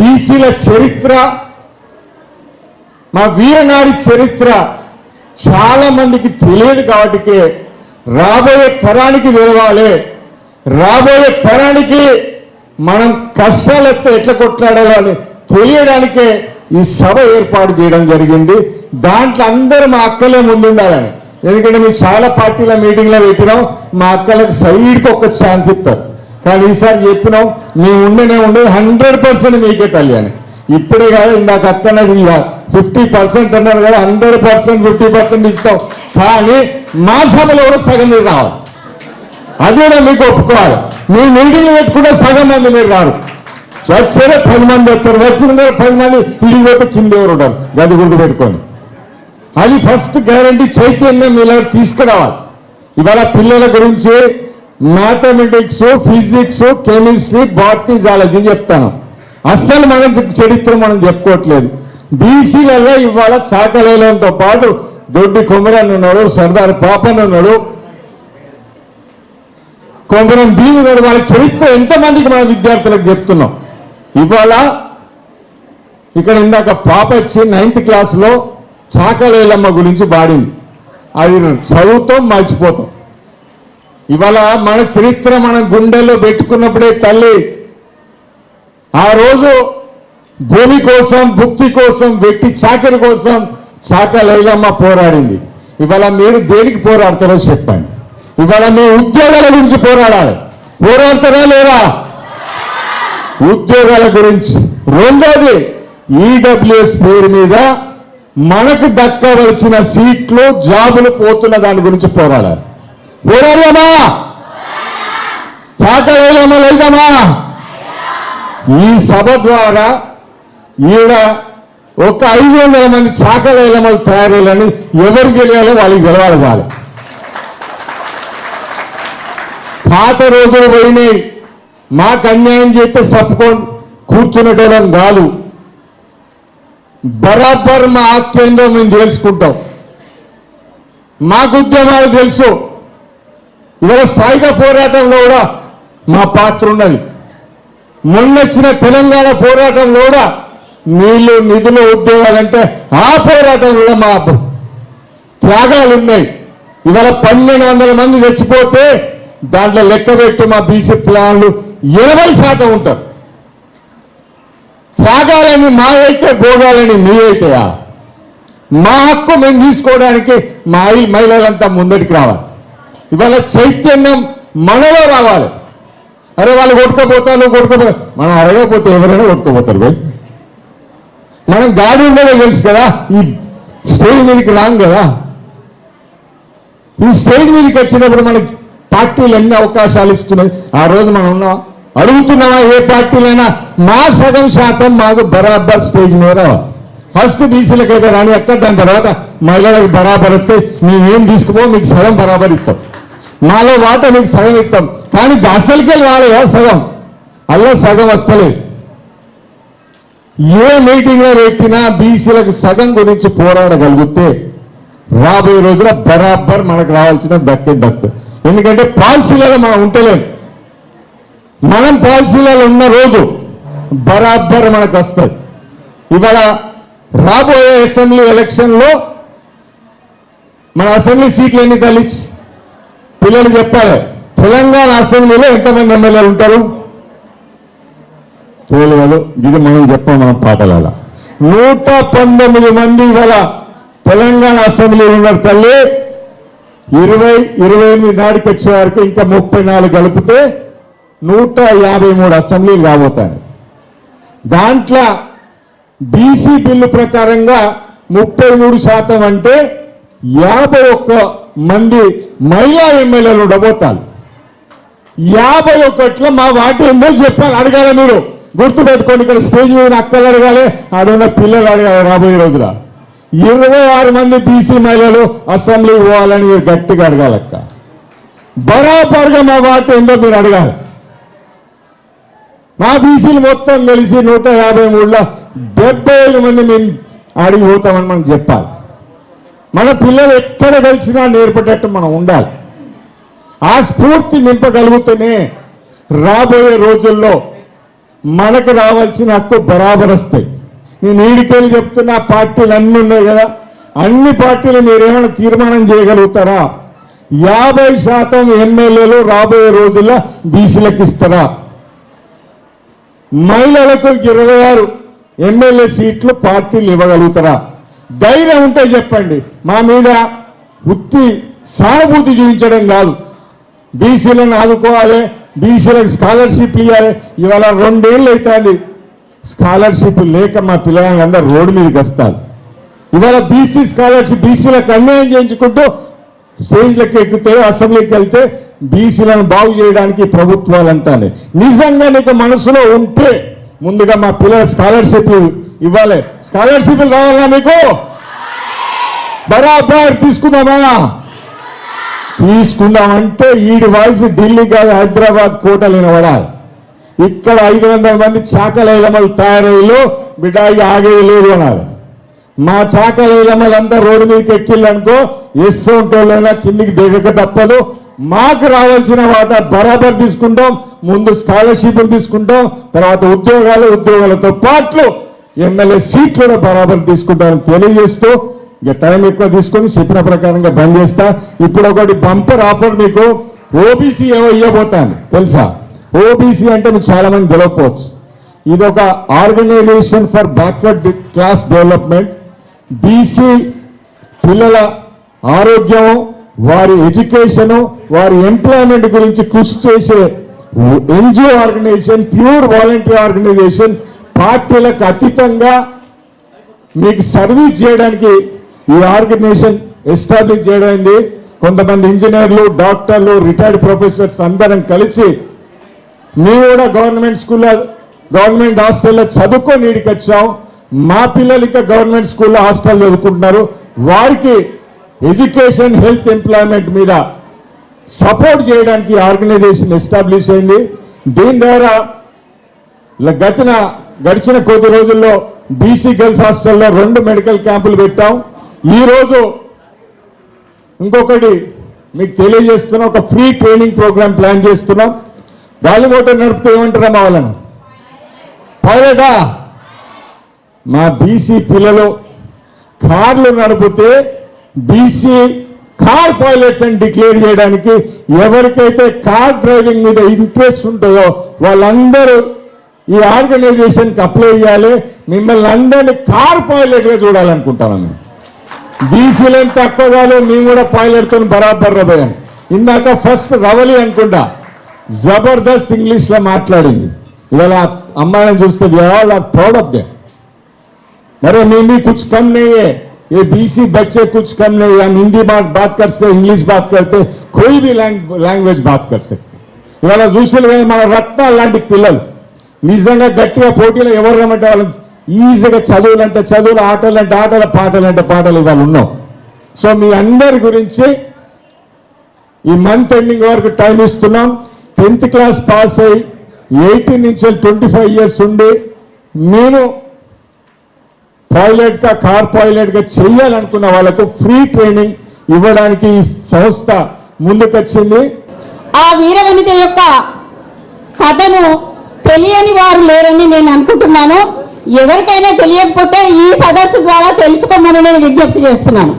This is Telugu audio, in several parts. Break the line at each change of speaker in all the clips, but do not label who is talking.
బీసీల చరిత్ర మా వీరనాడి చరిత్ర చాలా మందికి తెలియదు కాబట్టి రాబోయే తరానికి తెలవాలి. రాబోయే తరానికి మనం కష్టాలతో ఎట్లా కొట్లాడాలని తెలియడానికే ఈ సభ ఏర్పాటు చేయడం జరిగింది. దాంట్లో అందరూ మా అక్కలే ముందుండాలని. ఎందుకంటే మేము చాలా పార్టీల మీటింగ్లో పెట్టినాం. మా అక్కలకు సైడ్కి ఒక ఛాన్స్ ఇస్తారు. కానీ ఈసారి చెప్పినాం మేము ఉండనే ఉండేది హండ్రెడ్ పర్సెంట్ మీకే తల్లి అని. ఇప్పుడే కాదు ఇందాక అక్కనది ఫిఫ్టీ పర్సెంట్ అన్నారు కదా హండ్రెడ్ పర్సెంట్ ఫిఫ్టీ పర్సెంట్ ఇస్తాం. కానీ మా సభలో కూడా సగం మీరు రావాలి అది కూడా మీకు ఒప్పుకోవాలి. మీ మీటింగ్ పెట్టుకుంటే సగం మంది మీరు రారు. వచ్చేదే పది మంది వస్తారు. వచ్చిన పది మంది ఇంటికి పోతే కింద ఎవరు ఉంటారు? గది గుర్తు పెట్టుకొని అది ఫస్ట్ గ్యారంటీ చైతన్యం ఇలా తీసుకురావాలి. ఇవాళ పిల్లల గురించి mathematics physics chemistry botany zoology చెప్తాను. అస్సలు మనం చరిత్ర మనం చెప్పుకోవట్లేదు. బీసీలలో ఇవాళ చాకలేలంతో పాటు దొడ్డి కొమరన్ ఉన్నాడు సర్దార్ పాపన్ ఉన్నాడు. కొమరం బీ ఉన్నాడు వాళ్ళ చరిత్ర ఎంతమందికి మన విద్యార్థులకు చెప్తున్నాం. ఇవాళ ఇక్కడ ఇందాక పాప వచ్చి నైన్త్ క్లాస్లో చాకలేలమ్మ గురించి పాడింది. అది చదువుతాం మర్చిపోతాం. ఇవాళ మన చరిత్ర మన గుండెల్లో పెట్టుకున్నప్పుడే తల్లి ఆ రోజు భూమి కోసం భుక్తి కోసం వెట్టి చాకరి కోసం చాకలైలమ్మ పోరాడింది. ఇవాళ మీరు దేనికి పోరాడతారో చెప్పండి. ఇవాళ మీ ఉద్యోగాల గురించి పోరాడాలి. పోరాడతారా లేరా? ఉద్యోగాల గురించి. రెండోది ఈడబ్ల్యూఎస్ పేరు మీద మనకు దక్కవలసిన సీట్లు జాబులు పోతున్న దాని గురించి పోరాడాలి. పోరాడమా చాకలేదమ్మా లేదమ్మా. ఈ సభ ద్వారా ఈడ ఒక ఐదు వందల మంది చాకలేలమలు తయారయ్యాలని ఎవరు తెలియాలో వాళ్ళకి గెలవాలి వాళ్ళు. పాత రోజులు పోయినాయి. మాకు అన్యాయం చేస్తే సప్పుకొని కూర్చునేటోళ్ళం కాదు. బరాబర్ మా ఆత్మేందో మేము తెలుసుకుంటాం. మాకు ఉద్యమాలు తెలుసు. ఇవాళ సాయుధ పోరాటంలో కూడా మా పాత్ర ఉన్నది. మొన్నొచ్చిన తెలంగాణ పోరాటంలో కూడా నీళ్ళు నిధులు ఉద్యోగాలంటే ఆ పోరాటంలో కూడా మా త్యాగాలు ఉన్నాయి. ఇవాళ పన్నెండు వందల మంది చచ్చిపోతే దాంట్లో లెక్క పెట్టి మా బీసీ ప్లాన్లు ఇరవై శాతం ఉంటారు. త్యాగాలని మా అయితే భోగాలని మీ మా హక్కు మేము తీసుకోవడానికి మా ఈ మహిళలంతా ముందటికి రావాలి. ఇవాళ చైతన్యం మనలో రావాలి. అరే వాళ్ళు కొట్టుకపోతారు కొట్టుకపో మనం అడగకపోతే ఎవరైనా కొట్టుకోపోతారు పోయి మనం గాడి ఉండదో తెలుసు కదా ఈ స్టేజ్ మీదకి రాం కదా. ఈ స్టేజ్ మీదకి వచ్చినప్పుడు మనకి పార్టీలు ఎన్ని అవకాశాలు ఇస్తున్నాయి? ఆ రోజు మనం ఉన్నాం. అడుగుతున్నావా ఏ పార్టీలైనా? మా సగం శాతం మాకు బరాబర్ స్టేజ్ మీద ఫస్ట్ బీసీలకైతే రాని ఎక్కడ దాని తర్వాత మహిళలకు బరాబర్ వస్తే మేమేం తీసుకుపో మీకు సగం బరాబర్ ఇస్తాం. మాలో వాట మీకు సగం ఇస్తాం కానీ అసలుకే రాలేదా సగం? అలా సగం వస్తలేదు ఏ మీటింగ్లో పెట్టినా బీసీలకు సగం గురించి పోరాడగలిగితే రాబోయే రోజున బరాబర్ మనకు రావాల్సిన దక్కే దక్కు. ఎందుకంటే పాలసీలలో మనం ఉంటలేం. మనం పాలసీలలో ఉన్న రోజు బరాబర్ మనకు వస్తాయి. ఇవాళ రాబోయే అసెంబ్లీ ఎలక్షన్లో మన అసెంబ్లీ సీట్లు ఎన్ని కలిసి పిల్లలు చెప్పాలి తెలంగాణ అసెంబ్లీలో ఎంతమంది ఎమ్మెల్యేలు ఉంటారు? తెలియదు ఇది మనం చెప్పాం మనం పాటలలో నూట పంతొమ్మిది మంది గల తెలంగాణ అసెంబ్లీలో ఉన్నారు తల్లి ఇరవై ఇరవై ఎనిమిది నాటికి వచ్చే వరకు ఇంకా ముప్పై నాలుగు కలిపితే నూట యాభై మూడు అసెంబ్లీలు కాబోతాయి. దాంట్లో బీసీ బిల్లు ప్రకారంగా ముప్పై మూడు శాతం అంటే యాభై ఒక్క మంది మహిళా ఎమ్మెల్యేలు ఉండబోతారు. యాభై ఒకట్లో మా వాటి ఏందో చెప్పాలి అడగాలి మీరు. గుర్తుపెట్టుకోండి ఇక్కడ స్టేజ్ మీద అక్కలు అడగాలి ఆడున్న పిల్లలు అడగాలి రాబోయే రోజుల ఇరవై ఆరు మంది బీసీ మహిళలు అసెంబ్లీ పోవాలని మీరు గట్టిగా అడగాలక్క. బరాబర్గా మా వాటి ఏందో మీరు అడగాలి. మా బీసీలు మొత్తం కలిసి నూట యాభై మూడులో డెబ్బై ఐదు మంది మేము ఆడికి పోతామని మనం చెప్పాలి. మన పిల్లలు ఎక్కడ కలిసినా నేర్పేటట్టు మనం ఉండాలి. ఆ స్ఫూర్తి నింపగలిగితేనే రాబోయే రోజుల్లో మనకు రావాల్సిన హక్కు బరాబర్ వస్తాయి. నేను ఈడికెళ్ళి చెప్తున్న పార్టీలు అన్నీ ఉన్నాయి కదా. అన్ని పార్టీలు మీరేమైనా తీర్మానం చేయగలుగుతారా? యాభై శాతం ఎమ్మెల్యేలు రాబోయే రోజుల్లో బీసీలకు ఇస్తారా? మహిళలకు ఇరవై ఆరు ఎమ్మెల్యే సీట్లు పార్టీలు ఇవ్వగలుగుతారా? ధైర్యం ఉంటే చెప్పండి. మా మీద ఉత్తి సానుభూతి చూపించడం కాదు. బీసీలను ఆదుకోవాలి బీసీలకు స్కాలర్షిప్లు ఇవ్వాలి ఇవాళ రెండేళ్ళు అవుతుంది స్కాలర్షిప్ లేక మా పిల్లలందరూ రోడ్డు మీదకి వస్తారు. ఇవాళ బీసీ స్కాలర్షిప్ బీసీలకు అన్యాయం చేయించుకుంటూ స్టేజ్లకు ఎక్కితే అసెంబ్లీకి వెళ్తే బీసీలను బాగు చేయడానికి ప్రభుత్వాలు అంటాను నిజంగా నీకు మనసులో ఉంటే ముందుగా మా పిల్లల స్కాలర్షిప్ ఇవ్వాలి. స్కాలర్షిప్లు కావాలా మీకు? బరాబర్ తీసుకుందామా? తీసుకుందామంటే ఈడి వాయిస్ ఢిల్లీ కాదు హైదరాబాద్ కోటలు వినబడాలి. ఇక్కడ ఐదు వందల మంది చాకలైలమలు తయారయ్యలు బిడ్డ ఇక లేదు అన్నారు. మా చాకలేలమలంతా రోడ్డు మీదకి ఎక్కిళ్ళనుకో ఎస్ ఉంటోళ్ళైనా కిందికి దిగక తప్పదు. మాకు రావాల్సిన వాటా బరాబర్ తీసుకుంటాం ముందు స్కాలర్షిప్లు తీసుకుంటాం తర్వాత ఉద్యోగాలు ఉద్యోగాలతో పాటు ఎమ్మెల్యే సీట్ కూడా బరాబర్ తీసుకుంటారని తెలియజేస్తూ ఇక టైం ఎక్కువ తీసుకొని చెప్పిన ప్రకారంగా బంద్ చేస్తా. ఇప్పుడు ఒకటి బంపర్ ఆఫర్ మీకు ఓబీసీ ఏమో ఇవ్వబోతాను తెలుసా? ఓబీసీ అంటే మీకు చాలా మంది తెలియకపోవచ్చు ఇది ఒక organisation for backward class development. BC పిల్లల ఆరోగ్యం వారి ఎడ్యుకేషను వారి ఎంప్లాయ్మెంట్ గురించి కృషి చేసే NGO organisation pure voluntary organisation పార్టీలకు అతీతంగా మీకు సర్వీస్ చేయడానికి ఈ ఆర్గనైజేషన్ ఎస్టాబ్లిష్ చేయడమైంది. కొంతమంది ఇంజనీర్లు డాక్టర్లు రిటైర్డ్ ప్రొఫెసర్స్ అందరం కలిసి మేము కూడా గవర్నమెంట్ స్కూల్లో గవర్నమెంట్ హాస్టల్లో చదువుకొని ఇడికి వచ్చాం. మా పిల్లలు ఇంకా గవర్నమెంట్ స్కూల్లో హాస్టల్ చదువుకుంటున్నారు. వారికి ఎడ్యుకేషన్ హెల్త్ ఎంప్లాయ్మెంట్ మీద సపోర్ట్ చేయడానికి ఆర్గనైజేషన్ ఎస్టాబ్లిష్ అయింది. దీని ద్వారా గతన గతిన గడిచిన కొద్ది రోజుల్లో బీసీ గర్ల్స్ హాస్టల్లో రెండు మెడికల్ క్యాంపులు పెట్టాం. ఈరోజు ఇంకొకటి మీకు తెలియజేస్తున్న ఒక ఫ్రీ ట్రైనింగ్ ప్రోగ్రామ్ ప్లాన్ చేస్తున్నాం. గాలిబోట నడిపితే ఏమంటారా మా వాళ్ళను? పైలటా? మా బీసీ పిల్లలు కార్లు నడిపితే బీసీ కార్ పైలట్స్ అని డిక్లేర్ చేయడానికి ఎవరికైతే కార్ డ్రైవింగ్ మీద ఇంట్రెస్ట్ ఉంటుందో వాళ్ళందరూ ఈ ఆర్గనైజేషన్కి అప్లై చేయాలి మిమ్మల్ని అందరినీ కార్ పైలట్గా చూడాలనుకుంటాను మేము బీసీలేం తక్కువ కాదు మేము కూడా పైలట్తో బరాబర్ రబోయాను ఇందాక ఫస్ట్ రవలి అనుకుంటా జబర్దస్త్ ఇంగ్లీష్లో మాట్లాడింది ఇవాళ ఆ అమ్మాయిని చూస్తే all are proud of they अरे मैं भी कुछ कम नहीं है ये बीसी बच्चे कुछ कम नहीं है हम हिंदी बात बात करते इंग्लिश बात करते कोई भी లాంగ్వేజ్ బాత్ कर सकते ఇవాళ చూసారు కదా మన రత్నాలు లాంటి పిల్లలు నిజంగా గట్టిగా పోటీలో ఎవరు రమ్మంటే వాళ్ళు ఈజీగా చదువులు అంటే చదువులు ఆటలు అంటే ఆటలు పాటలు అంటే పాటలు ఇవాళ ఉన్నాం. సో మీ అందరి గురించి ఈ మంత్ ఎండింగ్ వరకు టైం ఇస్తున్నాం. టెన్త్ క్లాస్ పాస్ అయ్యి ఎయిటీన్ నుంచి ట్వంటీ ఫైవ్ ఇయర్స్ ఉండి నేను పైలట్గా కార్ పైలట్గా చేయాలనుకున్న వాళ్ళకు ఫ్రీ ట్రైనింగ్ ఇవ్వడానికి ఈ సంస్థ ముందుకొచ్చింది.
ఆ వీర వనిత యొక్క కథను తెలియని వారు లేరని నేను అనుకుంటున్నాను. ఎవరికైనా తెలియకపోతే ఈ సదస్సు ద్వారా తెలుసుకోమని నేను విజ్ఞప్తి చేస్తున్నాను.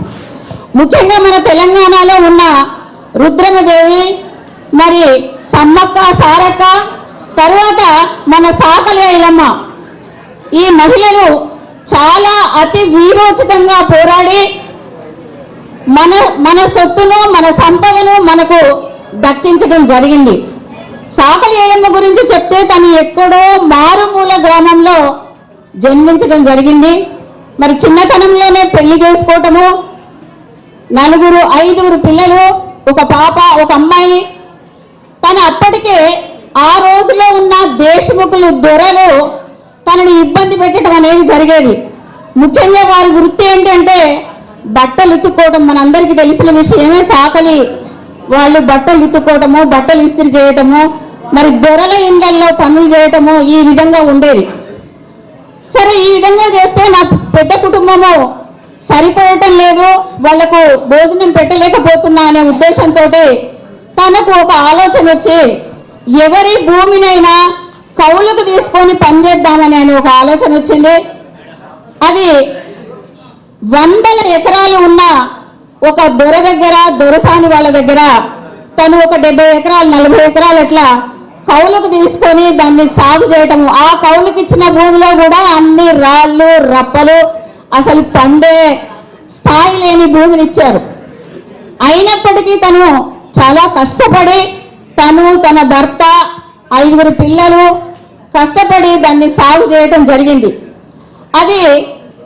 ముఖ్యంగా మన తెలంగాణలో ఉన్న రుద్రమదేవి మరి సమ్మక్క సారక్క తర్వాత మన సాకలి ఐలమ్మ ఈ మహిళలు చాలా అతి వీరోచితంగా పోరాడి మన మన సొత్తును మన సంపదను మనకు దక్కించడం జరిగింది. సాకలి గురించి చెప్తే తను ఎక్కడో మారుమూల గ్రామంలో జన్మించడం జరిగింది. మరి చిన్నతనంలోనే పెళ్ళి చేసుకోవటము. నలుగురు ఐదుగురు పిల్లలు ఒక పాప ఒక అమ్మాయి. తను అప్పటికే ఆ రోజులో ఉన్న దేశముఖులు దొరలు తనని ఇబ్బంది పెట్టడం అనేది జరిగేది. ముఖ్యంగా వారి వృత్తి ఏంటంటే బట్టలు ఉతుక్కోవడం మనందరికీ తెలిసిన విషయమే. చాకలి వాళ్ళు బట్టలు ఉతుక్కోవటము బట్టలు ఇస్త్రీ చేయటము మరి దొరల ఇండ్లలో పనులు చేయటము ఈ విధంగా ఉండేది. సరే ఈ విధంగా చేస్తే నా పెద్ద కుటుంబము సరిపోవటం లేదు వాళ్ళకు భోజనం పెట్టలేకపోతున్నా అనే ఉద్దేశంతో తనకు ఒక ఆలోచన వచ్చి ఎవరి భూమినైనా కౌలకు తీసుకొని పనిచేద్దామని అని ఒక ఆలోచన వచ్చింది. అది వందల ఎకరాలు ఉన్న ఒక దొర దగ్గర దొరసాని వాళ్ళ దగ్గర తను ఒక డెబ్బై ఎకరాలు నలభై ఎకరాలు అట్లా కౌలుకు తీసుకొని దాన్ని సాగు చేయటము. ఆ కౌలుకి ఇచ్చిన భూమిలో కూడా అన్ని రాళ్ళు రప్పలు అసలు పండే స్థాయి లేని భూమిని ఇచ్చారు. అయినప్పటికీ తను చాలా కష్టపడి తను తన భర్త ఐదుగురు పిల్లలు కష్టపడి దాన్ని సాగు చేయటం జరిగింది. అది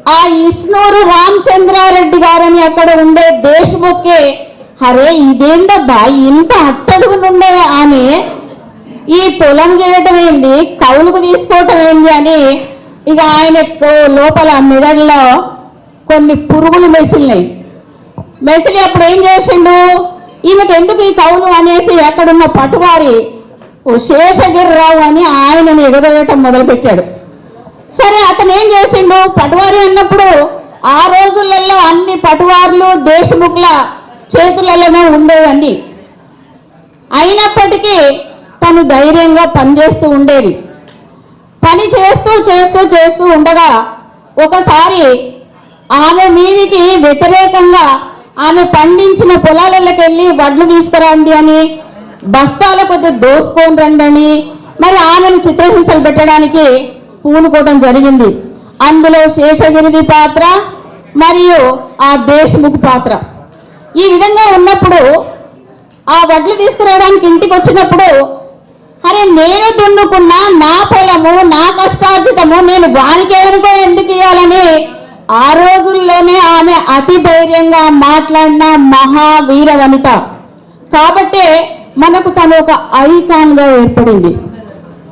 ఆ ఇస్నూరు రామచంద్రారెడ్డి గారని అక్కడ ఉండే దేశముఖి అరే ఇదేందబ్బా ఇంత అట్టడుగునుండే ఆమె? ఈ పొలం చేయటం ఏంది కౌలుకు తీసుకోవటం ఏంది అని ఇక ఆయన లోపల మెదడులో కొన్ని పురుగులు మెసిలినాయి. మెసిలి అప్పుడు ఏం చేసిండు? ఈమెకు ఎందుకు ఈ కౌలు? అనేసి అక్కడున్న పటువారి ఓ శేషగిరిరావు అని ఆయనను ఎగదోయటం మొదలుపెట్టాడు. సరే అతను ఏం చేసిండు? పటువారి అన్నప్పుడు ఆ రోజులలో అన్ని పటువార్లు దేశముఖుల చేతులలోనే ఉండేవన్నీ అయినప్పటికీ తను ధైర్యంగా పనిచేస్తూ ఉండేది. పని చేస్తూ చేస్తూ చేస్తూ ఉండగా ఒకసారి ఆమె మీదికి వ్యతిరేకంగా ఆమె పండించిన పొలాలకి వెళ్ళి వడ్లు తీసుకురండి అని బస్తాల కొద్ది దోసుకొని రండి అని మరి ఆమెను చిత్రహింసలు పెట్టడానికి పూనుకోవడం జరిగింది. అందులో శేషగిరిది పాత్ర మరియు ఆ దేశముఖ పాత్ర. ఈ విధంగా ఉన్నప్పుడు ఆ వడ్లు తీసుకురావడానికి ఇంటికి వచ్చినప్పుడు అరే నేను దున్నుకున్నా నా పొలము నా కష్టార్జితము నేను వానికి ఎవరికో ఎందుకు ఇవ్వాలని ఆ రోజుల్లోనే ఆమె అతి ధైర్యంగా మాట్లాడిన మహావీర వనిత కాబట్టే మనకు తను ఒక ఐకాన్గా ఏర్పడింది.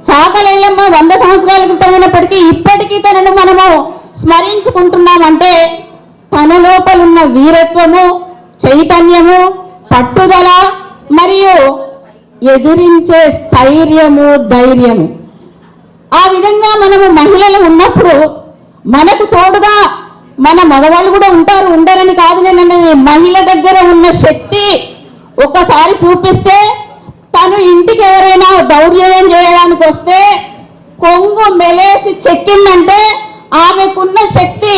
చాకలేయమ్మ వంద సంవత్సరాల క్రితమైనప్పటికీ ఇప్పటికీ తనను మనము స్మరించుకుంటున్నామంటే తన లోపల ఉన్న వీరత్వము చైతన్యము పట్టుదల మరియు ఎదిరించే స్థైర్యము ధైర్యము. ఆ విధంగా మనము మహిళలు ఉన్నప్పుడు మనకు తోడుగా మన మగవాళ్ళు కూడా ఉంటారు ఉండరని కాదు నేను మహిళ దగ్గర ఉన్న శక్తి ఒకసారి చూపిస్తే తను ఇంటికి ఎవరైనా దౌర్జన్యం చేయడానికి వస్తే కొంగు మెలేసి చెక్కిందంటే ఆమెకున్న శక్తి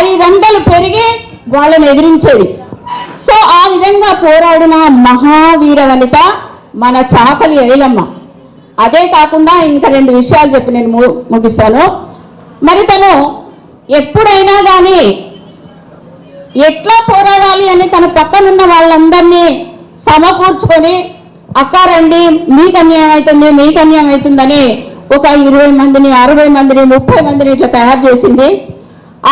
ఐదంతలు పెరిగి వాళ్ళని ఎదిరించేది. సో ఆ విధంగా పోరాడిన మహావీర వనిత మన చాకలి ఎలిలమ్మ అదే కాకుండా ఇంకా రెండు విషయాలు చెప్పి నేను ము- ముగిస్తాను. మరి తను ఎప్పుడైనా కానీ ఎట్లా పోరాడాలి అని తన పక్కనున్న వాళ్ళందరినీ సమకూర్చుకొని అక్కా రండి మీకు అన్యాయం అవుతుంది మీకు అన్యాయం అవుతుందని ఒక ఇరవై మందిని అరవై మందిని ముప్పై మందిని ఇట్లా తయారు చేసింది.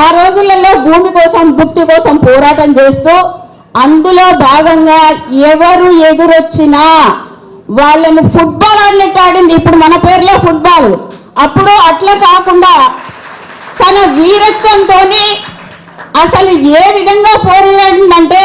ఆ రోజులలో భూమి కోసం భుక్తి కోసం పోరాటం చేస్తూ అందులో భాగంగా ఎవరు ఎదురొచ్చినా వాళ్ళని ఫుట్బాల్ ఆడినట్టు ఆడింది. ఇప్పుడు మన పేరులో ఫుట్బాల్ అప్పుడు అట్లా కాకుండా తన వీరత్వంతో అసలు ఏ విధంగా పోరాడిందంటే